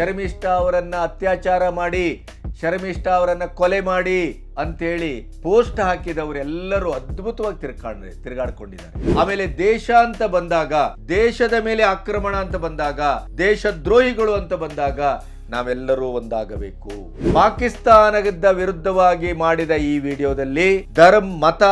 ಶರ್ಮಿಷ್ಠಾ ಅವರನ್ನ ಅತ್ಯಾಚಾರ ಮಾಡಿ, ಶರ್ಮಿಷ್ಠಾ ಅವರನ್ನ ಕೊಲೆ ಮಾಡಿ ಅಂತೇಳಿ ಪೋಸ್ಟ್ ಹಾಕಿದವರೆಲ್ಲರೂ ಅದ್ಭುತವಾಗಿ ತಿರ್ಕಾಡ್ ತಿರುಗಾಡ್ಕೊಂಡಿದ್ದಾರೆ. ಆಮೇಲೆ ದೇಶ ಅಂತ ಬಂದಾಗ, ದೇಶದ ಮೇಲೆ ಆಕ್ರಮಣ ಅಂತ ಬಂದಾಗ, ದೇಶದ್ರೋಹಿಗಳು ಅಂತ ಬಂದಾಗ ನಾವೆಲ್ಲರೂ ಒಂದಾಗಬೇಕು. ಪಾಕಿಸ್ತಾನದ ವಿರುದ್ಧವಾಗಿ ಮಾಡಿದ ಈ ವಿಡಿಯೋದಲ್ಲಿ ಧರ್ಮ, ಮತ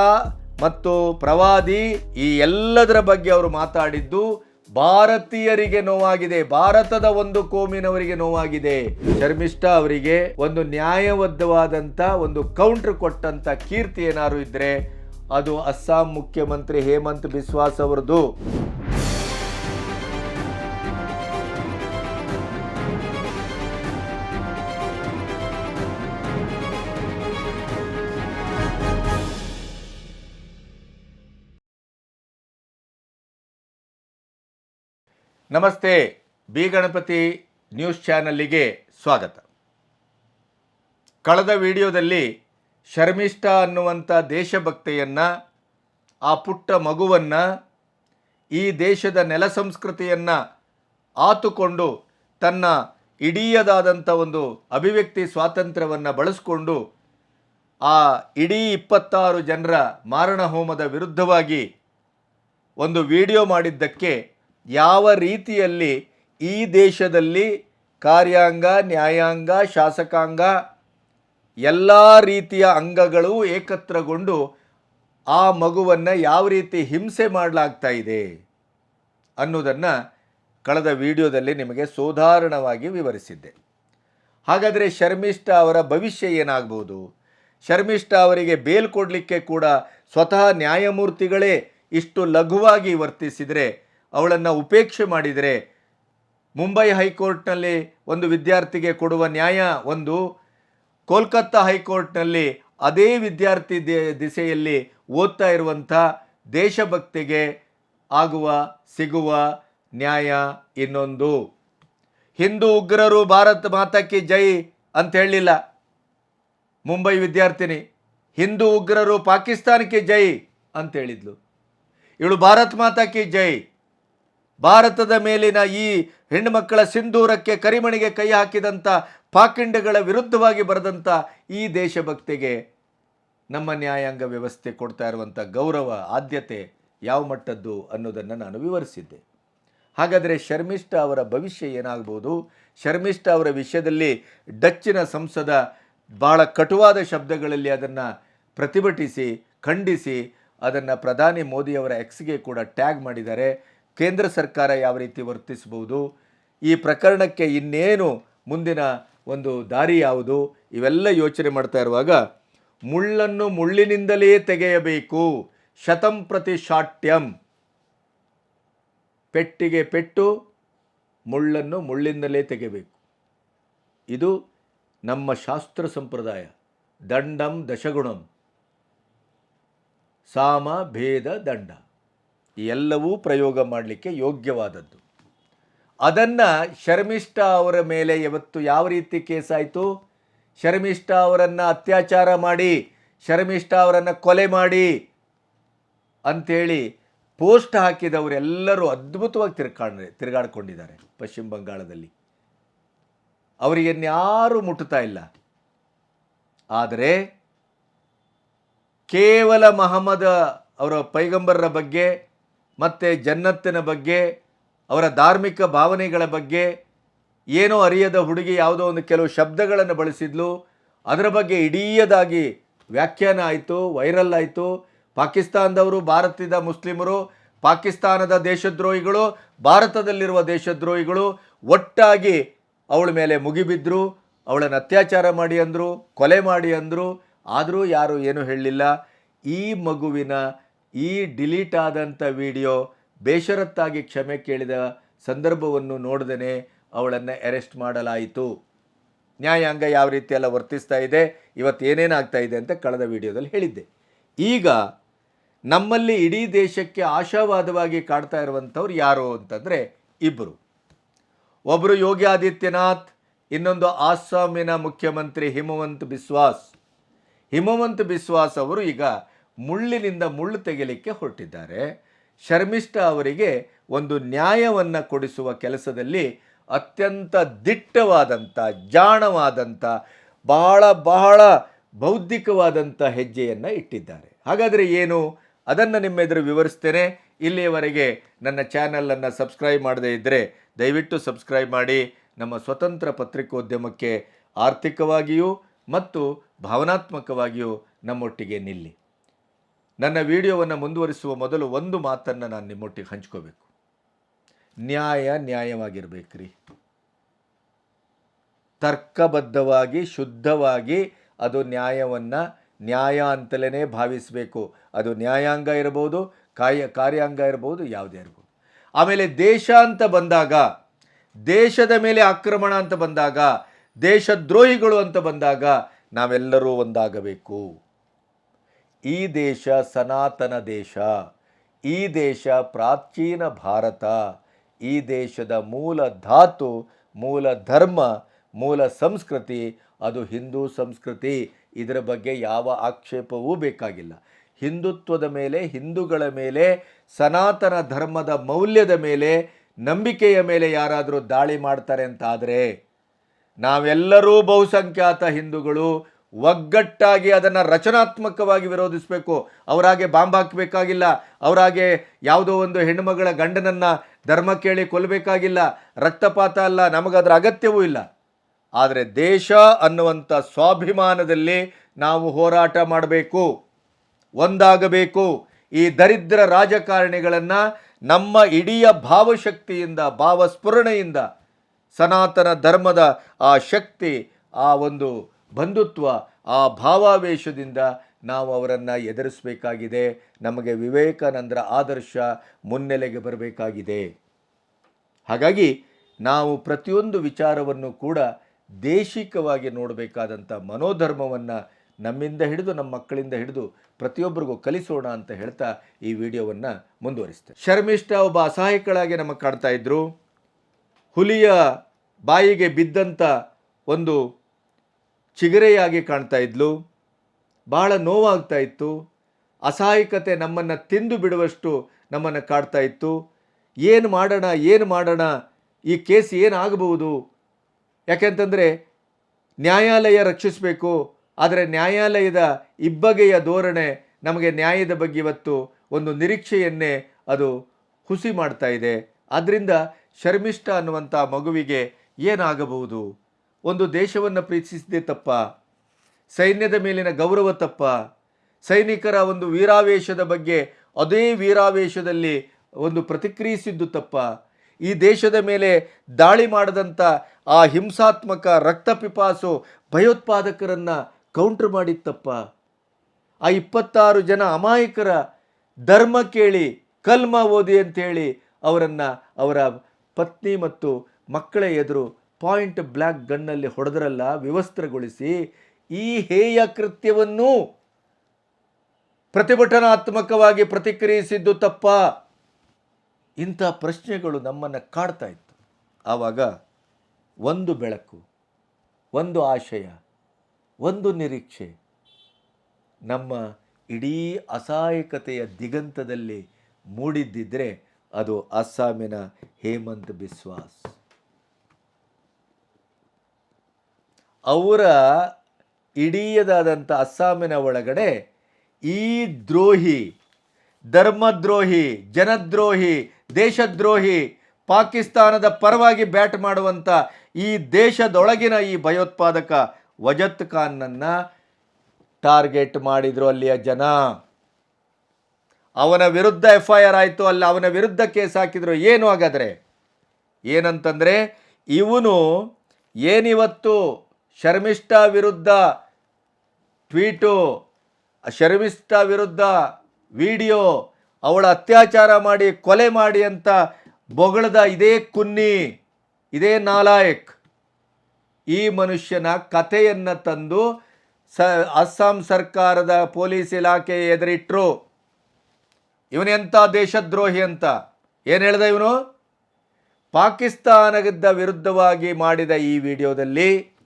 ಮತ್ತು ಪ್ರವಾದಿ ಈ ಎಲ್ಲದರ ಬಗ್ಗೆ ಅವರು ಮಾತಾಡಿದ್ದು ಭಾರತೀಯರಿಗೆ ನೋವಾಗಿದೆ, ಭಾರತದ ಒಂದು ಕೋಮಿನವರಿಗೆ ನೋವಾಗಿದೆ. ಶರ್ಮಿಷ್ಠಾ ಅವರಿಗೆ ಒಂದು ನ್ಯಾಯಬದ್ಧವಾದಂತ ಒಂದು ಕೌಂಟರ್ ಕೊಟ್ಟಂತ ಕೀರ್ತಿ ಏನಾದ್ರು ಇದ್ರೆ ಅದು ಅಸ್ಸಾಂ ಮುಖ್ಯಮಂತ್ರಿ ಹೇಮಂತ್ ಬಿಸ್ವಾಸ್ ಅವರದು ನಮಸ್ತೆ, ಬಿ ಗಣಪತಿ ನ್ಯೂಸ್ ಚಾನಲ್ಲಿಗೆ ಸ್ವಾಗತ. ಕಳೆದ ವಿಡಿಯೋದಲ್ಲಿ ಶರ್ಮಿಷ್ಠಾ ಅನ್ನುವಂಥ ದೇಶಭಕ್ತೆಯನ್ನು, ಆ ಪುಟ್ಟ ಮಗುವನ್ನು, ಈ ದೇಶದ ನೆಲ ಸಂಸ್ಕೃತಿಯನ್ನು ಆತುಕೊಂಡು ತನ್ನ ಇಡೀಯದಾದಂಥ ಒಂದು ಅಭಿವ್ಯಕ್ತಿ ಸ್ವಾತಂತ್ರ್ಯವನ್ನು ಬಳಸಿಕೊಂಡು, ಆ ಇಡೀ ಇಪ್ಪತ್ತಾರು ಜನರ ಮಾರಣ ಹೋಮದ ವಿರುದ್ಧವಾಗಿ ಒಂದು ವಿಡಿಯೋ ಮಾಡಿದ್ದಕ್ಕೆ ಯಾವ ರೀತಿಯಲ್ಲಿ ಈ ದೇಶದಲ್ಲಿ ಕಾರ್ಯಾಂಗ, ನ್ಯಾಯಾಂಗ, ಶಾಸಕಾಂಗ ಎಲ್ಲ ರೀತಿಯ ಅಂಗಗಳು ಏಕತ್ರಗೊಂಡು ಆ ಮಗುವನ್ನು ಯಾವ ರೀತಿ ಹಿಂಸೆ ಮಾಡಲಾಗ್ತಾ ಇದೆ ಅನ್ನೋದನ್ನು ಕಳೆದ ವಿಡಿಯೋದಲ್ಲಿ ನಿಮಗೆ ಸೋಧಾರಣವಾಗಿ ವಿವರಿಸಿದ್ದೆ. ಹಾಗಾದರೆ ಶರ್ಮಿಷ್ಠಾ ಅವರ ಭವಿಷ್ಯ ಏನಾಗ್ಬೋದು? ಶರ್ಮಿಷ್ಠಾ ಅವರಿಗೆ ಬೇಲ್ ಕೊಡಲಿಕ್ಕೆ ಕೂಡ ಸ್ವತಃ ನ್ಯಾಯಮೂರ್ತಿಗಳೇ ಇಷ್ಟು ಲಘುವಾಗಿ ವರ್ತಿಸಿದರೆ ಅವಳನ್ನು ಉಪೇಕ್ಷೆ ಮಾಡಿದರೆ ಮುಂಬೈ ಹೈಕೋರ್ಟ್ನಲ್ಲಿ ಒಂದು ವಿದ್ಯಾರ್ಥಿಗೆ ಕೊಡುವ ನ್ಯಾಯ ಒಂದು, ಕೋಲ್ಕತ್ತಾ ಹೈಕೋರ್ಟ್ನಲ್ಲಿ ಅದೇ ವಿದ್ಯಾರ್ಥಿ ದಿಸೆಯಲ್ಲಿ ಓದ್ತಾ ಇರುವಂಥ ದೇಶಭಕ್ತಿಗೆ ಆಗುವ, ಸಿಗುವ ನ್ಯಾಯ ಇನ್ನೊಂದು. ಹಿಂದೂ ಉಗ್ರರು ಭಾರತ್ ಮಾತಕ್ಕೆ ಜೈ ಅಂತ ಹೇಳಲಿಲ್ಲ. ಮುಂಬೈ ವಿದ್ಯಾರ್ಥಿನಿ, ಹಿಂದೂ ಉಗ್ರರು ಪಾಕಿಸ್ತಾನಕ್ಕೆ ಜೈ ಅಂತ ಹೇಳಿದ್ಲು. ಇವಳು ಭಾರತ್ ಮಾತಾಕಿ ಜೈ. ಭಾರತದ ಮೇಲಿನ ಈ ಹೆಣ್ಣುಮಕ್ಕಳ ಸಿಂಧೂರಕ್ಕೆ ಕರಿಮಣಿಗೆ ಕೈ ಹಾಕಿದಂಥ ಪಾಕಿಂಡಗಳ ವಿರುದ್ಧವಾಗಿ ಬರೆದಂಥ ಈ ದೇಶಭಕ್ತಿಗೆ ನಮ್ಮ ನ್ಯಾಯಾಂಗ ವ್ಯವಸ್ಥೆ ಕೊಡ್ತಾ ಇರುವಂಥ ಗೌರವ, ಆದ್ಯತೆ ಯಾವ ಮಟ್ಟದ್ದು ಅನ್ನೋದನ್ನು ನಾನು ವಿವರಿಸಿದ್ದೆ. ಹಾಗಾದರೆ ಶರ್ಮಿಷ್ಠ ಅವರ ಭವಿಷ್ಯ ಏನಾಗ್ಬೋದು? ಶರ್ಮಿಷ್ಠ ಅವರ ವಿಷಯದಲ್ಲಿ ಡಚ್ಚಿನ ಸಂಸದ ಭಾಳ ಕಟುವಾದ ಶಬ್ದಗಳಲ್ಲಿ ಅದನ್ನು ಪ್ರತಿಭಟಿಸಿ, ಖಂಡಿಸಿ ಅದನ್ನು ಪ್ರಧಾನಿ ಮೋದಿಯವರ ಎಕ್ಸ್ಗೆ ಕೂಡ ಟ್ಯಾಗ್ ಮಾಡಿದ್ದಾರೆ. ಕೇಂದ್ರ ಸರ್ಕಾರ ಯಾವ ರೀತಿ ವರ್ತಿಸಬಹುದು? ಈ ಪ್ರಕರಣಕ್ಕೆ ಇನ್ನೇನು ಮುಂದಿನ ಒಂದು ದಾರಿ ಯಾವುದು? ಇವೆಲ್ಲ ಯೋಚನೆ ಮಾಡ್ತಾ ಇರುವಾಗ, ಮುಳ್ಳನ್ನು ಮುಳ್ಳಿನಿಂದಲೇ ತೆಗೆಯಬೇಕು. ಶತಂ ಪ್ರತಿ ಶಾಟ್ಯಂ. ಪೆಟ್ಟಿಗೆ ಪೆಟ್ಟು, ಮುಳ್ಳನ್ನು ಮುಳ್ಳಿಂದಲೇ ತೆಗೆಯಬೇಕು. ಇದು ನಮ್ಮ ಶಾಸ್ತ್ರ ಸಂಪ್ರದಾಯ. ದಂಡಂ ದಶಗುಣಂ. ಸಾಮ ಭೇದ ದಂಡ. ಎಲ್ಲವೂ ಪ್ರಯೋಗ ಮಾಡಲಿಕ್ಕೆ ಯೋಗ್ಯವಾದದ್ದು. ಅದನ್ನು ಶರ್ಮಿಷ್ಠಾ ಅವರ ಮೇಲೆ ಇವತ್ತು ಯಾವ ರೀತಿ ಕೇಸ್ ಆಯಿತು ಶರ್ಮಿಷ್ಠಾ ಅವರನ್ನು ಅತ್ಯಾಚಾರ ಮಾಡಿ, ಶರ್ಮಿಷ್ಠಾ ಅವರನ್ನು ಕೊಲೆ ಮಾಡಿ ಅಂಥೇಳಿ ಪೋಸ್ಟ್ ಹಾಕಿದವರೆಲ್ಲರೂ ಅದ್ಭುತವಾಗಿ ತಿರ್ಕಾಡ್ ತಿರುಗಾಡ್ಕೊಂಡಿದ್ದಾರೆ ಪಶ್ಚಿಮ ಬಂಗಾಳದಲ್ಲಿ. ಅವರಿಗನ್ಯಾರೂ ಮುಟ್ಟುತ್ತಾ ಇಲ್ಲ. ಆದರೆ ಕೇವಲ ಮಹಮ್ಮದ ಅವರ ಪೈಗಂಬರರ ಬಗ್ಗೆ ಮತ್ತು ಜನ್ನತ್ತಿನ ಬಗ್ಗೆ, ಅವರ ಧಾರ್ಮಿಕ ಭಾವನೆಗಳ ಬಗ್ಗೆ ಏನೋ ಅರಿಯದ ಹುಡುಗಿ ಯಾವುದೋ ಒಂದು ಕೆಲವು ಶಬ್ದಗಳನ್ನು ಬಳಸಿದ್ಲು. ಅದರ ಬಗ್ಗೆ ಇಡೀಯದಾಗಿ ವ್ಯಾಖ್ಯಾನ ಆಯಿತು, ವೈರಲ್ ಆಯಿತು. ಪಾಕಿಸ್ತಾನದವರು, ಭಾರತದ ಮುಸ್ಲಿಮರು, ಪಾಕಿಸ್ತಾನದ ದೇಶದ್ರೋಹಿಗಳು, ಭಾರತದಲ್ಲಿರುವ ದೇಶದ್ರೋಹಿಗಳು ಒಟ್ಟಾಗಿ ಅವಳ ಮೇಲೆ ಮುಗಿಬಿದ್ದರು ಅವಳನ್ನು ಅತ್ಯಾಚಾರ ಮಾಡಿ ಅಂದರು, ಕೊಲೆ ಮಾಡಿ ಅಂದರು. ಆದರೂ ಯಾರು ಏನೂ ಹೇಳಲಿಲ್ಲ. ಈ ಮಗುವಿನ ಈ ಡಿಲೀಟ್ ಆದಂಥ ವಿಡಿಯೋ ಬೇಷರತ್ತಾಗಿ ಕ್ಷಮೆ ಕೇಳಿದ ಸಂದರ್ಭವನ್ನು ನೋಡದೇ ಅವಳನ್ನು ಅರೆಸ್ಟ್ ಮಾಡಲಾಯಿತು. ನ್ಯಾಯಾಂಗ ಯಾವ ರೀತಿ ಎಲ್ಲ ವರ್ತಿಸ್ತಾ ಇದೆ, ಇವತ್ತು ಏನೇನಾಗ್ತಾ ಇದೆ ಅಂತ ಕಳೆದ ವಿಡಿಯೋದಲ್ಲಿ ಹೇಳಿದ್ದೆ. ಈಗ ನಮ್ಮಲ್ಲಿ ಇಡೀ ದೇಶಕ್ಕೆ ಆಶಾವಾದವಾಗಿ ಕಾಡ್ತಾ ಇರುವಂಥವ್ರು ಯಾರು ಅಂತಂದರೆ ಇಬ್ಬರು ಒಬ್ಬರು ಯೋಗಿ ಆದಿತ್ಯನಾಥ್, ಇನ್ನೊಂದು ಆಸ್ಸಾಮಿನ ಮುಖ್ಯಮಂತ್ರಿ ಹಿಮವಂತ್ ಬಿಸ್ವಾಸ್. ಹಿಮವಂತ್ ಬಿಸ್ವಾಸ್ ಅವರು ಈಗ ಮುಳ್ಳಿನಿಂದ ಮುಳ್ಳು ತೆಗೆಯಲಿಕ್ಕೆ ಹೊರಟಿದ್ದಾರೆ. ಶರ್ಮಿಷ್ಠ ಅವರಿಗೆ ಒಂದು ನ್ಯಾಯವನ್ನು ಕೊಡಿಸುವ ಕೆಲಸದಲ್ಲಿ ಅತ್ಯಂತ ದಿಟ್ಟವಾದಂಥ ಜಾಣವಾದಂಥ ಬಹಳ ಬಹಳ ಬೌದ್ಧಿಕವಾದಂಥ ಹೆಜ್ಜೆಯನ್ನು ಇಟ್ಟಿದ್ದಾರೆ. ಹಾಗಾದರೆ ಏನು? ಅದನ್ನು ನಿಮ್ಮೆದುರು ವಿವರಿಸ್ತೇನೆ. ಇಲ್ಲಿಯವರೆಗೆ ನನ್ನ ಚಾನಲನ್ನು ಸಬ್ಸ್ಕ್ರೈಬ್ ಮಾಡದೇ ಇದ್ದರೆ ದಯವಿಟ್ಟು ಸಬ್ಸ್ಕ್ರೈಬ್ ಮಾಡಿ. ನಮ್ಮ ಸ್ವತಂತ್ರ ಪತ್ರಿಕೋದ್ಯಮಕ್ಕೆ ಆರ್ಥಿಕವಾಗಿಯೂ ಮತ್ತು ಭಾವನಾತ್ಮಕವಾಗಿಯೂ ನಮ್ಮೊಟ್ಟಿಗೆ ನಿಲ್ಲಿ. ನನ್ನ ವಿಡಿಯೋವನ್ನು ಮುಂದುವರಿಸುವ ಮೊದಲು ಒಂದು ಮಾತನ್ನು ನಾನು ನಿಮ್ಮೊಟ್ಟಿಗೆ ಹಂಚ್ಕೋಬೇಕು. ನ್ಯಾಯ ನ್ಯಾಯವಾಗಿರ್ಬೇಕ್ರಿ. ತರ್ಕಬದ್ಧವಾಗಿ, ಶುದ್ಧವಾಗಿ ಅದು ನ್ಯಾಯವನ್ನು ನ್ಯಾಯ ಅಂತಲೇ ಭಾವಿಸಬೇಕು. ಅದು ನ್ಯಾಯಾಂಗ ಇರ್ಬೋದು ಕಾಯ ಕಾರ್ಯಾಂಗ ಇರ್ಬೋದು, ಯಾವುದೇ ಇರ್ಬೋದು. ಆಮೇಲೆ ದೇಶ ಅಂತ ಬಂದಾಗ, ದೇಶದ ಮೇಲೆ ಆಕ್ರಮಣ ಅಂತ ಬಂದಾಗ, ದೇಶದ್ರೋಹಿಗಳು ಅಂತ ಬಂದಾಗ ನಾವೆಲ್ಲರೂ ಒಂದಾಗಬೇಕು. ಈ ದೇಶ ಸನಾತನ ದೇಶ, ಈ ದೇಶ ಪ್ರಾಚೀನ ಭಾರತ, ಈ ದೇಶದ ಮೂಲ ಧಾತು, ಮೂಲ ಧರ್ಮ, ಮೂಲ ಸಂಸ್ಕೃತಿ, ಅದು ಹಿಂದೂ ಸಂಸ್ಕೃತಿ. ಇದರ ಬಗ್ಗೆ ಯಾವ ಆಕ್ಷೇಪವೂ ಬೇಕಾಗಿಲ್ಲ. ಹಿಂದುತ್ವದ ಮೇಲೆ, ಹಿಂದೂಗಳ ಮೇಲೆ, ಸನಾತನ ಧರ್ಮದ ಮೌಲ್ಯದ ಮೇಲೆ, ನಂಬಿಕೆಯ ಮೇಲೆ ಯಾರಾದರೂ ದಾಳಿ ಮಾಡ್ತಾರೆ ಅಂತಾದರೆ ನಾವೆಲ್ಲರೂ ಬಹುಸಂಖ್ಯಾತ ಹಿಂದೂಗಳು ಒಗ್ಗಟ್ಟಾಗಿ ಅದನ್ನು ರಚನಾತ್ಮಕವಾಗಿ ವಿರೋಧಿಸಬೇಕು. ಅವರಾಗೆ ಬಾಂಬ್ ಹಾಕಬೇಕಾಗಿಲ್ಲ. ಅವರಾಗೆ ಯಾವುದೋ ಒಂದು ಹೆಣ್ಣುಮಗಳ ಗಂಡನನ್ನು ಧರ್ಮ ಕೇಳಿ ಕೊಲ್ಲಬೇಕಾಗಿಲ್ಲ ರಕ್ತಪಾತ ಅಲ್ಲ, ನಮಗದರ ಅಗತ್ಯವೂ ಇಲ್ಲ. ಆದರೆ ದೇಶ ಅನ್ನುವಂಥ ಸ್ವಾಭಿಮಾನದಲ್ಲಿ ನಾವು ಹೋರಾಟ ಮಾಡಬೇಕು. ಒಂದಾಗಬೇಕು. ಈ ದರಿದ್ರ ರಾಜಕಾರಣಿಗಳನ್ನು ನಮ್ಮ ಇಡೀ ಭಾವಶಕ್ತಿಯಿಂದ, ಭಾವಸ್ಫುರಣೆಯಿಂದ, ಸನಾತನ ಧರ್ಮದ ಆ ಶಕ್ತಿ, ಆ ಒಂದು ಬಂಧುತ್ವ ಆ ಭಾವಾವೇಶದಿಂದ ನಾವು ಅವರನ್ನು ಎದುರಿಸಬೇಕಾಗಿದೆ. ನಮಗೆ ವಿವೇಕಾನಂದರ ಆದರ್ಶ ಮುನ್ನೆಲೆಗೆ ಬರಬೇಕಾಗಿದೆ. ಹಾಗಾಗಿ ನಾವು ಪ್ರತಿಯೊಂದು ವಿಚಾರವನ್ನು ಕೂಡ ದೇಶಿಕವಾಗಿ ನೋಡಬೇಕಾದಂಥ ಮನೋಧರ್ಮವನ್ನು ನಮ್ಮಿಂದ ಹಿಡಿದು ನಮ್ಮ ಮಕ್ಕಳಿಂದ ಹಿಡಿದು ಪ್ರತಿಯೊಬ್ಬರಿಗೂ ಕಲಿಸೋಣ ಅಂತ ಹೇಳ್ತಾ ಈ ವಿಡಿಯೋವನ್ನು ಮುಂದುವರಿಸ್ತೇನೆ. ಶರ್ಮಿಷ್ಠ ಒಬ್ಬ ಅಸಹಾಯಕಳಾಗಿ ನಮಗೆ ಕಾಣ್ತಾ ಇದ್ರು. ಹುಲಿಯ ಬಾಯಿಗೆ ಬಿದ್ದಂಥ ಒಂದು ಚಿಗರೆಯಾಗಿ ಕಾಣ್ತಾ ಇದ್ಲು. ಬಹಳ ನೋವಾಗ್ತಾ ಇತ್ತು. ಅಸಹಾಯಕತೆ ನಮ್ಮನ್ನು ತಿಂದು ಬಿಡುವಷ್ಟು ನಮ್ಮನ್ನು ಕಾಡ್ತಾ ಇತ್ತು. ಏನು ಮಾಡೋಣ ಏನು ಮಾಡೋಣ, ಈ ಕೇಸ್ ಏನಾಗಬಹುದು? ಯಾಕೆಂತಂದರೆ, ನ್ಯಾಯಾಲಯ ರಕ್ಷಿಸಬೇಕು. ಆದರೆ ನ್ಯಾಯಾಲಯದ ಇಬ್ಬಗೆಯ ಧೋರಣೆ ನಮಗೆ ನ್ಯಾಯದ ಬಗ್ಗೆ ಇವತ್ತು ಒಂದು ನಿರೀಕ್ಷೆಯನ್ನೇ ಅದು ಹುಸಿ ಮಾಡ್ತಾ ಇದೆ. ಆದ್ದರಿಂದ ಶರ್ಮಿಷ್ಠ ಅನ್ನುವಂಥ ಮಗುವಿಗೆ ಏನಾಗಬಹುದು? ಒಂದು ದೇಶವನ್ನು ಪ್ರೀತಿಸಿದ್ದೇ ತಪ್ಪ, ಸೈನ್ಯದ ಮೇಲಿನ ಗೌರವ ತಪ್ಪ, ಸೈನಿಕರ ಒಂದು ವೀರಾವೇಶದ ಬಗ್ಗೆ ಅದೇ ವೀರಾವೇಶದಲ್ಲಿ ಒಂದು ಪ್ರತಿಕ್ರಿಯಿಸಿದ್ದು ತಪ್ಪ, ಈ ದೇಶದ ಮೇಲೆ ದಾಳಿ ಮಾಡದಂಥ ಆ ಹಿಂಸಾತ್ಮಕ ರಕ್ತಪಿಪಾಸು ಭಯೋತ್ಪಾದಕರನ್ನು ಕೌಂಟ್ರ್ ಮಾಡಿತ್ತಪ್ಪ ಆ ಇಪ್ಪತ್ತಾರು ಜನ ಅಮಾಯಕರ ಧರ್ಮ ಕೇಳಿ, ಕಲ್ಮ ಓದಿ ಅಂತೇಳಿ ಅವರನ್ನು ಅವರ ಪತ್ನಿ ಮತ್ತು ಮಕ್ಕಳ ಎದುರು ಪಾಯಿಂಟ್ ಬ್ಲ್ಯಾಕ್ ಗನ್ನಲ್ಲಿ ಹೊಡೆದ್ರಲ್ಲ ವಿವಸ್ತ್ರಗೊಳಿಸಿ ಈ ಹೇಯ ಕೃತ್ಯವನ್ನು ಪ್ರತಿಭಟನಾತ್ಮಕವಾಗಿ ಪ್ರತಿಕ್ರಿಯಿಸಿದ್ದು ತಪ್ಪ. ಇಂಥ ಪ್ರಶ್ನೆಗಳು ನಮ್ಮನ್ನು ಕಾಡ್ತಾ ಇತ್ತು. ಆವಾಗ ಒಂದು ಬೆಳಕು, ಒಂದು ಆಶಯ, ಒಂದು ನಿರೀಕ್ಷೆ ನಮ್ಮ ಇಡೀ ಅಸಹಾಯಕತೆಯ ದಿಗಂತದಲ್ಲಿ ಮೂಡಿದ್ದಿದ್ರೆ ಅದು ಅಸ್ಸಾಮಿನ ಹೇಮಂತ್ ಬಿಸ್ವಾಸ್. ಅವರ ಇಡೀಯದಾದಂಥ ಅಸ್ಸಾಮಿನ ಒಳಗಡೆ ಈ ದ್ರೋಹಿ, ಧರ್ಮದ್ರೋಹಿ, ಜನದ್ರೋಹಿ, ದೇಶದ್ರೋಹಿ, ಪಾಕಿಸ್ತಾನದ ಪರವಾಗಿ ಬ್ಯಾಟ್ ಮಾಡುವಂಥ ಈ ದೇಶದೊಳಗಿನ ಈ ಭಯೋತ್ಪಾದಕ ವಜತ್ ಖಾನ್ನನ್ನು ಟಾರ್ಗೆಟ್ ಮಾಡಿದರು ಅಲ್ಲಿಯ ಜನ. ಅವನ ವಿರುದ್ಧ ಎಫ್ ಐ ಆರ್ ಆಯಿತು, ಅಲ್ಲಿ ಅವನ ವಿರುದ್ಧ ಕೇಸ್ ಹಾಕಿದ್ರು. ಏನು ಹಾಗಾದರೆ? ಏನಂತಂದರೆ, ಇವನು ಏನಿವತ್ತು ಶರ್ಮಿಷ್ಠ ವಿರುದ್ಧ ಟ್ವೀಟು, ಶರ್ಮಿಷ್ಠ ವಿರುದ್ಧ ವಿಡಿಯೋ, ಅವಳ ಅತ್ಯಾಚಾರ ಮಾಡಿ, ಕೊಲೆ ಮಾಡಿ ಅಂತ ಬೊಗಳದ ಇದೇ ಕುನ್ನಿ, ಇದೇ ನಾಲಾಯಕ್. ಈ ಮನುಷ್ಯನ ಕಥೆಯನ್ನು ತಂದು ಸ, ಅಸ್ಸಾಂ ಸರ್ಕಾರದ ಪೊಲೀಸ್ ಇಲಾಖೆ ಎದುರಿಟ್ರು. ಇವನೆಂಥ ದೇಶದ್ರೋಹಿ ಅಂತ? ಏನು ಹೇಳ್ದ ಇವನು? ಪಾಕಿಸ್ತಾನದ ವಿರುದ್ಧವಾಗಿ ಮಾಡಿದ ಈ ವಿಡಿಯೋದಲ್ಲಿ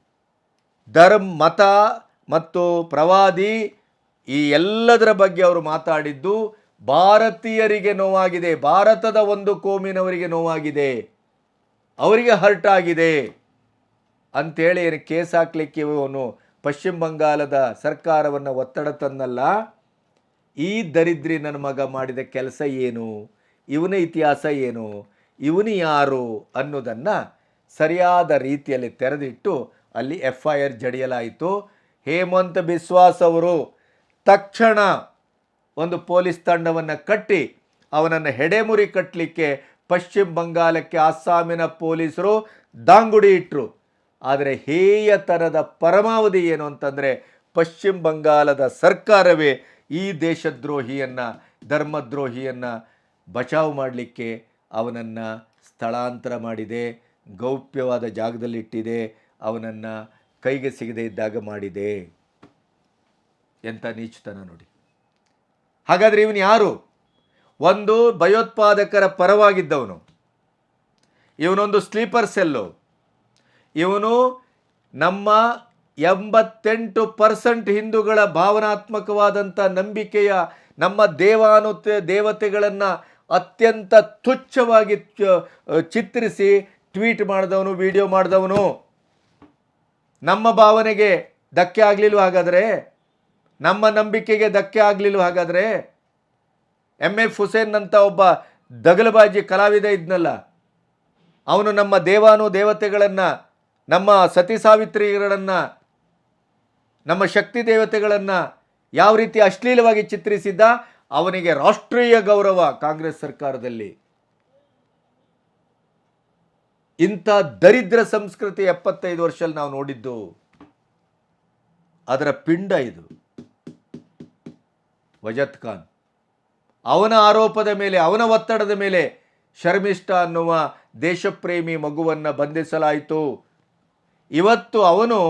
ಧರ್ಮ, ಮತ ಮತ್ತು ಪ್ರವಾದಿ ಈ ಎಲ್ಲದರ ಬಗ್ಗೆ ಅವರು ಮಾತಾಡಿದ್ದು ಭಾರತೀಯರಿಗೆ ನೋವಾಗಿದೆ, ಭಾರತದ ಒಂದು ಕೋಮಿನವರಿಗೆ ನೋವಾಗಿದೆ, ಅವರಿಗೆ ಹರ್ಟ್ ಆಗಿದೆ ಅಂಥೇಳಿ ಏನು ಕೇಸ್ ಹಾಕ್ಲಿಕ್ಕೆ ಅವನು ಪಶ್ಚಿಮ ಬಂಗಾಲದ ಸರ್ಕಾರವನ್ನು ಒತ್ತಡ ತಂದಲ್ಲ, ಈ ದರಿದ್ರಿ ನನ್ನ ಮಗ ಮಾಡಿದ ಕೆಲಸ ಏನು, ಇವನ ಇತಿಹಾಸ ಏನು, ಇವನು ಯಾರು ಅನ್ನೋದನ್ನು ಸರಿಯಾದ ರೀತಿಯಲ್ಲಿ ತೆರೆದಿಟ್ಟು ಅಲ್ಲಿ ಎಫ್ ಐ ಆರ್ ಜಡಿಯಲಾಯಿತು. ಹೇಮಂತ್ ಬಿಸ್ವಾಸ್ ಅವರು ತಕ್ಷಣ ಒಂದು ಪೊಲೀಸ್ ತಂಡವನ್ನು ಕಟ್ಟಿ ಅವನನ್ನು ಹೆಡೆಮುರಿ ಕಟ್ಟಲಿಕ್ಕೆ ಪಶ್ಚಿಮ ಬಂಗಾಲಕ್ಕೆ ಅಸ್ಸಾಮಿನ ಪೊಲೀಸರು ದಾಂಗುಡಿ ಇಟ್ಟರು ಆದರೆ ಹೇಯತನದ ಪರಮಾವಧಿ ಏನು ಅಂತಂದರೆ ಪಶ್ಚಿಮ ಬಂಗಾಲದ ಸರ್ಕಾರವೇ ಈ ದೇಶದ್ರೋಹಿಯನ್ನು, ಧರ್ಮದ್ರೋಹಿಯನ್ನು ಬಚಾವ್ ಮಾಡಲಿಕ್ಕೆ ಅವನನ್ನು ಸ್ಥಳಾಂತರ ಮಾಡಿದೆ, ಗೌಪ್ಯವಾದ ಜಾಗದಲ್ಲಿಟ್ಟಿದೆ. ಅವನನ್ನು ಕೈಗೆ ಸಿಗದೇ ಇದ್ದಾಗ ಮಾಡಿದೆ ಎಂಥ ನೀಚುತನ ನೋಡಿ. ಹಾಗಾದರೆ ಇವನು ಯಾರು? ಒಂದು ಭಯೋತ್ಪಾದಕರ ಪರವಾಗಿದ್ದವನು. ಇವನೊಂದು ಸ್ಲೀಪರ್ ಸೆಲ್ಲು. ಇವನು ನಮ್ಮ ಎಂಬತ್ತೆಂಟು ಪರ್ಸೆಂಟ್ ಹಿಂದೂಗಳ ಭಾವನಾತ್ಮಕವಾದಂಥ ನಂಬಿಕೆಯ ನಮ್ಮ ದೇವಾನು ದೇವತೆಗಳನ್ನು ಅತ್ಯಂತ ತುಚ್ಛವಾಗಿ ಚಿತ್ರಿಸಿ ಟ್ವೀಟ್ ಮಾಡಿದವನು, ವಿಡಿಯೋ ಮಾಡಿದವನು. ನಮ್ಮ ಭಾವನೆಗೆ ಧಕ್ಕೆ ಆಗಲಿಲ್ಲ ಹಾಗಾದರೆ? ನಮ್ಮ ನಂಬಿಕೆಗೆ ಧಕ್ಕೆ ಆಗಲಿಲ್ಲ ಹಾಗಾದರೆ? ಎಂ ಎಫ್ ಹುಸೇನ್ ಅಂತ ಒಬ್ಬ ದಗಲಬಾಜಿ ಕಲಾವಿದ ಇದ್ನಲ್ಲ, ಅವನು ನಮ್ಮ ದೇವಾನು ದೇವತೆಗಳನ್ನು, ನಮ್ಮ ಸತಿ ಸಾವಿತ್ರಿಗಳನ್ನು ನಮ್ಮ ಶಕ್ತಿ ದೇವತೆಗಳನ್ನು ಯಾವ ರೀತಿ ಅಶ್ಲೀಲವಾಗಿ ಚಿತ್ರಿಸಿದ್ದ? ಅವನಿಗೆ ರಾಷ್ಟ್ರೀಯ ಗೌರವ ಕಾಂಗ್ರೆಸ್ ಸರ್ಕಾರದಲ್ಲಿ. ಇಂಥ ದರಿದ್ರ ಸಂಸ್ಕೃತಿ ಎಪ್ಪತ್ತೈದು ವರ್ಷದಲ್ಲಿ ನಾವು ನೋಡಿದ್ದು, ಅದರ ಪಿಂಡ ಇದು. ವಜತ್ ಖಾನ್. ಅವನ ಆರೋಪದ ಮೇಲೆ, ಅವನ ಒತ್ತಡದ ಮೇಲೆ ಶರ್ಮಿಷ್ಠ ಅನ್ನುವ ದೇಶಪ್ರೇಮಿ ಮಗುವನ್ನು ಬಂಧಿಸಲಾಯಿತು. ಇವತ್ತು ಅವನು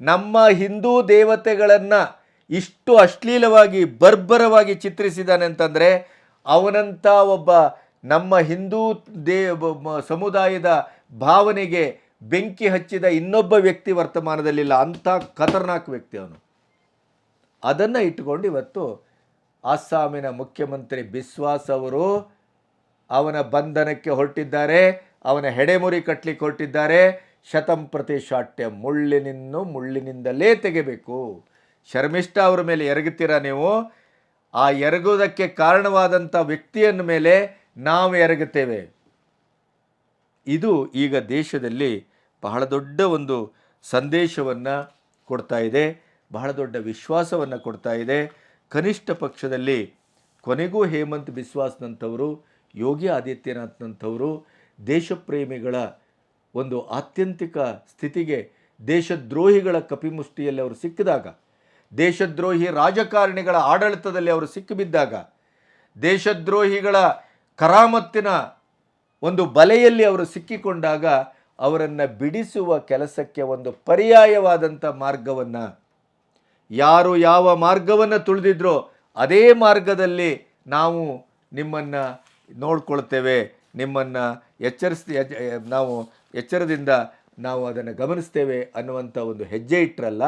ನಮ್ಮ ಹಿಂದೂ ದೇವತೆಗಳನ್ನು ಇಷ್ಟು ಅಶ್ಲೀಲವಾಗಿ, ಬರ್ಬರವಾಗಿ ಚಿತ್ರಿಸಿದಾನೆ ಅಂತಂದರೆ ಅವನಂಥ ಒಬ್ಬ ನಮ್ಮ ಹಿಂದೂ ದೇ ಸಮುದಾಯದ ಭಾವನೆಗೆ ಬೆಂಕಿ ಹಚ್ಚಿದ ಇನ್ನೊಬ್ಬ ವ್ಯಕ್ತಿ ವರ್ತಮಾನದಲ್ಲಿಲ್ಲ. ಅಂಥ ಖತರ್ನಾಕ್ ವ್ಯಕ್ತಿ ಅವನು. ಅದನ್ನು ಇಟ್ಟುಕೊಂಡು ಇವತ್ತು ಅಸ್ಸಾಮಿನ ಮುಖ್ಯಮಂತ್ರಿ ಬಿಸ್ವಾಸ್ ಅವರು ಅವನ ಬಂಧನಕ್ಕೆ ಹೊರಟಿದ್ದಾರೆ. ಅವನ ಹೆಡೆಮುರಿ ಕಟ್ಟಲಿಕ್ಕೆ ಹೊರಟಿದ್ದಾರೆ. ಶತಂ ಪ್ರತಿಶಾಟ್ಯ ಮುಳ್ಳಿನಿನ್ನು ಮುಳ್ಳಿನಿಂದಲೇ ತೆಗೆಬೇಕು. ಶರ್ಮಿಷ್ಠ ಅವರ ಮೇಲೆ ಎರಗುತ್ತೀರಾ ನೀವು? ಆ ಎರಗುವುದಕ್ಕೆ ಕಾರಣವಾದಂಥ ವ್ಯಕ್ತಿಯನ್ನ ಮೇಲೆ ನಾವು ಎರಗುತ್ತೇವೆ. ಇದು ಈಗ ದೇಶದಲ್ಲಿ ಬಹಳ ದೊಡ್ಡ ಒಂದು ಸಂದೇಶವನ್ನು ಕೊಡ್ತಾ ಇದೆ, ಬಹಳ ದೊಡ್ಡ ವಿಶ್ವಾಸವನ್ನು ಕೊಡ್ತಾ ಇದೆ. ಕನಿಷ್ಠ ಪಕ್ಷದಲ್ಲಿ ಕೊನೆಗೂ ಹೇಮಂತ್ ಬಿಸ್ವಾಸ್ನಂಥವರು, ಯೋಗಿ ಆದಿತ್ಯನಾಥ್ನಂಥವರು ದೇಶಪ್ರೇಮಿಗಳ ಒಂದು ಆತ್ಯಂತಿಕ ಸ್ಥಿತಿಗೆ ದೇಶದ್ರೋಹಿಗಳ ಕಪಿಮುಷ್ಟಿಯಲ್ಲಿ ಅವರು ಸಿಕ್ಕಿದಾಗ, ದೇಶದ್ರೋಹಿ ರಾಜಕಾರಣಿಗಳ ಆಡಳಿತದಲ್ಲಿ ಅವರು ಸಿಕ್ಕಿಬಿದ್ದಾಗ, ದೇಶದ್ರೋಹಿಗಳ ಕರಾಮತ್ತಿನ ಒಂದು ಬಲೆಯಲ್ಲಿ ಅವರು ಸಿಕ್ಕಿಕೊಂಡಾಗ ಅವರನ್ನು ಬಿಡಿಸುವ ಕೆಲಸಕ್ಕೆ ಒಂದು ಪರ್ಯಾಯವಾದಂಥ ಮಾರ್ಗವನ್ನು ಯಾರು ಯಾವ ಮಾರ್ಗವನ್ನು ತುಳಿದಿದ್ರೋ ಅದೇ ಮಾರ್ಗದಲ್ಲಿ ನಾವು ನಿಮ್ಮನ್ನು ನೋಡ್ಕೊಳ್ತೇವೆ, ನಿಮ್ಮನ್ನು ಎಚ್ಚರಿಸ್ ಎಚ್- ನಾವು ಎಚ್ಚರದಿಂದ ನಾವು ಅದನ್ನು ಗಮನಿಸ್ತೇವೆ ಅನ್ನುವಂಥ ಒಂದು ಹೆಜ್ಜೆ ಇಟ್ಟರಲ್ಲ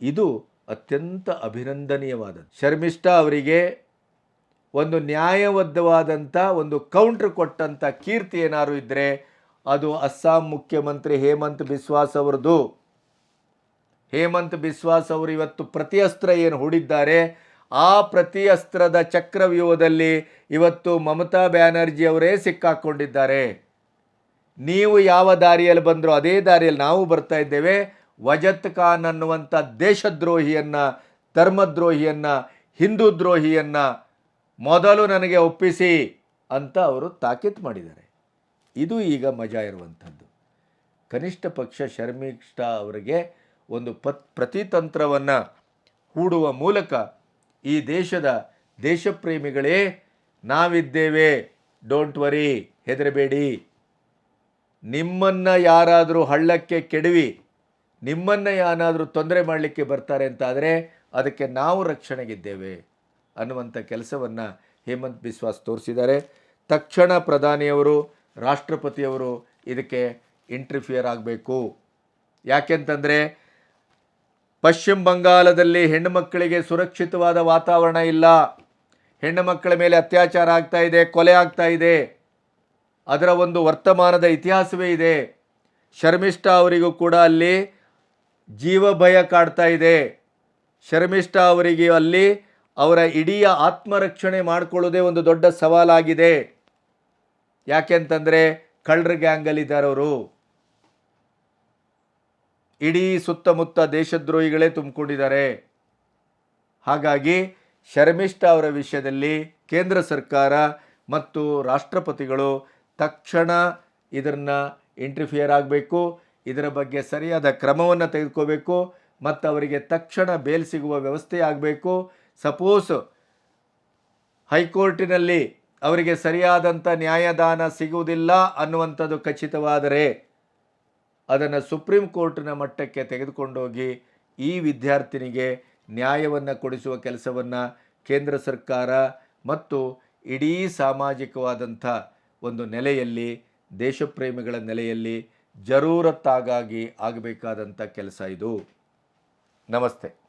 ಇದು ಅತ್ಯಂತ ಅಭಿನಂದನೀಯವಾದದ್ದು. ಶರ್ಮಿಷ್ಠಾ ಅವರಿಗೆ ಒಂದು ನ್ಯಾಯಬದ್ಧವಾದಂಥ ಒಂದು ಕೌಂಟ್ರ್ ಕೊಟ್ಟಂಥ ಕೀರ್ತಿ ಏನಾದ್ರು ಇದ್ದರೆ ಅದು ಅಸ್ಸಾಂ ಮುಖ್ಯಮಂತ್ರಿ ಹೇಮಂತ್ ಬಿಸ್ವಾಸ್ ಅವರದು ಹೇಮಂತ್ ಬಿಸ್ವಾಸ್ ಅವರು ಇವತ್ತು ಪ್ರತಿಯಸ್ತ್ರ ಏನು ಹೂಡಿದ್ದಾರೆ, ಆ ಪ್ರತಿಯಸ್ತ್ರದ ಚಕ್ರವ್ಯೂಹದಲ್ಲಿ ಇವತ್ತು ಮಮತಾ ಬ್ಯಾನರ್ಜಿ ಅವರೇ ಸಿಕ್ಕಾಕ್ಕೊಂಡಿದ್ದಾರೆ ನೀವು ಯಾವ ದಾರಿಯಲ್ಲಿ ಬಂದರೂ ಅದೇ ದಾರಿಯಲ್ಲಿ ನಾವು ಬರ್ತಾ ಇದ್ದೇವೆ. ವಜತ್ ಖಾನ್ ಅನ್ನುವಂಥ ದೇಶದ್ರೋಹಿಯನ್ನು, ಧರ್ಮದ್ರೋಹಿಯನ್ನು, ಹಿಂದೂ ದ್ರೋಹಿಯನ್ನು ಮೊದಲು ನನಗೆ ಒಪ್ಪಿಸಿ ಅಂತ ಅವರು ತಾಕೀತು ಮಾಡಿದ್ದಾರೆ. ಇದು ಈಗ ಮಜಾ ಇರುವಂಥದ್ದು. ಕನಿಷ್ಠ ಪಕ್ಷ ಶರ್ಮಿಷ್ಠಾ ಅವರಿಗೆ ಒಂದು ಪತ್, ಪ್ರತಿತಂತ್ರವನ್ನು ಹೂಡುವ ಮೂಲಕ ಈ ದೇಶದ ದೇಶಪ್ರೇಮಿಗಳೇ ನಾವಿದ್ದೇವೆ. ಡೋಂಟ್ ವರಿ ಹೆದರಬೇಡಿ. ನಿಮ್ಮನ್ನು ಯಾರಾದರೂ ಹಳ್ಳಕ್ಕೆ ಕೆಡವಿ, ನಿಮ್ಮನ್ನು ಯಾರಾದರೂ ತೊಂದರೆ ಮಾಡಲಿಕ್ಕೆ ಬರ್ತಾರೆ ಅಂತಾದರೆ ಅದಕ್ಕೆ ನಾವು ರಕ್ಷಣೆಗಿದ್ದೇವೆ. ಅನ್ನುವಂಥ ಕೆಲಸವನ್ನು ಹೇಮಂತ್ ಬಿಸ್ವಾಸ್ ತೋರಿಸಿದ್ದಾರೆ. ತಕ್ಷಣ ಪ್ರಧಾನಿಯವರು, ರಾಷ್ಟ್ರಪತಿಯವರು ಇದಕ್ಕೆ ಇಂಟ್ರಿಫಿಯರ್ ಆಗಬೇಕು. ಯಾಕೆಂತಂದರೆ, ಪಶ್ಚಿಮ ಬಂಗಾಳದಲ್ಲಿ ಹೆಣ್ಣುಮಕ್ಕಳಿಗೆ ಸುರಕ್ಷಿತವಾದ ವಾತಾವರಣ ಇಲ್ಲ. ಹೆಣ್ಣು ಮಕ್ಕಳ ಮೇಲೆ ಅತ್ಯಾಚಾರ ಆಗ್ತಾ ಇದೆ, ಕೊಲೆ ಆಗ್ತಾ ಇದೆ. ಅದರ ಒಂದು ವರ್ತಮಾನದ ಇತಿಹಾಸವೇ ಇದೆ. ಶರ್ಮಿಷ್ಠಾ ಅವರಿಗೂ ಕೂಡ ಅಲ್ಲಿ ಜೀವ ಭಯ ಕಾಡ್ತಾ ಇದೆ. ಶರ್ಮಿಷ್ಠಾ ಅವರಿಗೆ ಅಲ್ಲಿ ಅವರ ಇಡೀ ಆತ್ಮರಕ್ಷಣೆ ಮಾಡಿಕೊಳ್ಳೋದೇ ಒಂದು ದೊಡ್ಡ ಸವಾಲಾಗಿದೆ. ಯಾಕೆಂತಂದರೆ ಕಳ್ಳರ ಗ್ಯಾಂಗಲ್ಲಿದ್ದಾರೆ ಅವರು. ಇಡೀ ಸುತ್ತಮುತ್ತ ದೇಶದ್ರೋಹಿಗಳೇ ತುಂಬಿಕೊಂಡಿದ್ದಾರೆ. ಹಾಗಾಗಿ ಶರ್ಮಿಷ್ಠ ಅವರ ವಿಷಯದಲ್ಲಿ ಕೇಂದ್ರ ಸರ್ಕಾರ ಮತ್ತು ರಾಷ್ಟ್ರಪತಿಗಳು ತಕ್ಷಣ ಇದನ್ನು ಇಂಟರ್ಫಿಯರ್ ಆಗಬೇಕು, ಇದರ ಬಗ್ಗೆ ಸರಿಯಾದ ಕ್ರಮವನ್ನು ತೆಗೆದುಕೋಬೇಕು ಮತ್ತು ಅವರಿಗೆ ತಕ್ಷಣ ಬೇಲ್ ಸಿಗುವ ವ್ಯವಸ್ಥೆ ಆಗಬೇಕು ಸಪೋಸ್ ಹೈಕೋರ್ಟಿನಲ್ಲಿ ಅವರಿಗೆ ಸರಿಯಾದಂಥ ನ್ಯಾಯದಾನ ಸಿಗುವುದಿಲ್ಲ ಅನ್ನುವಂಥದ್ದು ಖಚಿತವಾದರೆ ಅದನ್ನು ಸುಪ್ರೀಂ ಕೋರ್ಟಿನ ಮಟ್ಟಕ್ಕೆ ತೆಗೆದುಕೊಂಡೋಗಿ ಈ ವಿದ್ಯಾರ್ಥಿನಿಗೆ ನ್ಯಾಯವನ್ನು ಕೊಡಿಸುವ ಕೆಲಸವನ್ನು ಕೇಂದ್ರ ಸರ್ಕಾರ ಮತ್ತು ಇಡೀ ಸಾಮಾಜಿಕವಾದಂಥ ಒಂದು ನೆಲೆಯಲ್ಲಿ, ದೇಶಪ್ರೇಮಿಗಳ ನೆಲೆಯಲ್ಲಿ ಜರೂರತ್ತಾಗಾಗಿ ಆಗಬೇಕಾದಂಥ ಕೆಲಸ ಇದು. ನಮಸ್ತೆ.